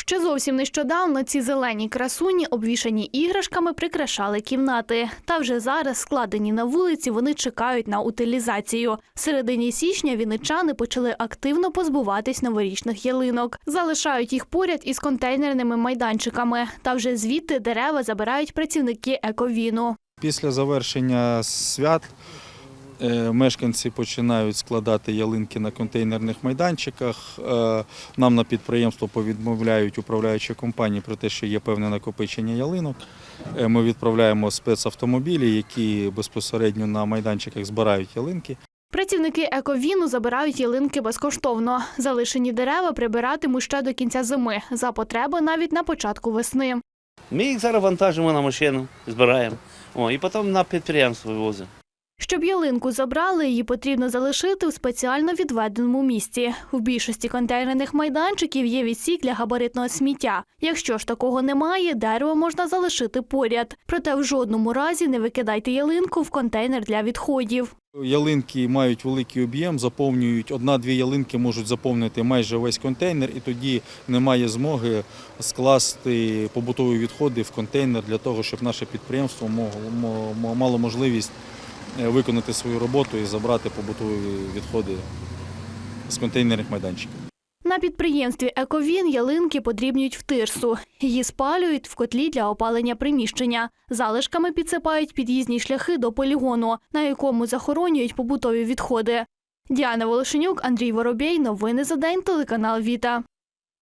Ще зовсім нещодавно ці зелені красуні, обвішані іграшками, прикрашали кімнати. Та вже зараз, складені на вулиці, вони чекають на утилізацію. В середині січня вінничани почали активно позбуватись новорічних ялинок. Залишають їх поряд із контейнерними майданчиками. Та вже звідти дерева забирають працівники ековіну. Після завершення свят мешканці починають складати ялинки на контейнерних майданчиках. Е, Нам на підприємство повідмовляють управляючі компанії про те, що є певне накопичення ялинок. Е, Ми відправляємо спецавтомобілі, які безпосередньо на майданчиках збирають ялинки. Працівники ековіну забирають ялинки безкоштовно. Залишені дерева прибиратимуть ще до кінця зими, за потреби навіть на початку весни. Ми їх зараз вантажимо на машину, збираємо. О, і потім на підприємство вивозимо. Щоб ялинку забрали, її потрібно залишити у спеціально відведеному місці. В більшості контейнерних майданчиків є відсік для габаритного сміття. Якщо ж такого немає, дерево можна залишити поряд. Проте в жодному разі не викидайте ялинку в контейнер для відходів. Ялинки мають великий об'єм, заповнюють одна-дві ялинки можуть заповнити майже весь контейнер, і тоді немає змоги скласти побутові відходи в контейнер для того, щоб наше підприємство мало можливість виконати свою роботу і забрати побутові відходи з контейнерних майданчиків. На підприємстві Ековін ялинки подрібнюють в тирсу. Її спалюють в котлі для опалення приміщення. Залишками підсипають під'їзні шляхи до полігону, на якому захоронюють побутові відходи. Діана Волошенюк, Андрій Воробей. Новини за день. Телеканал Віта.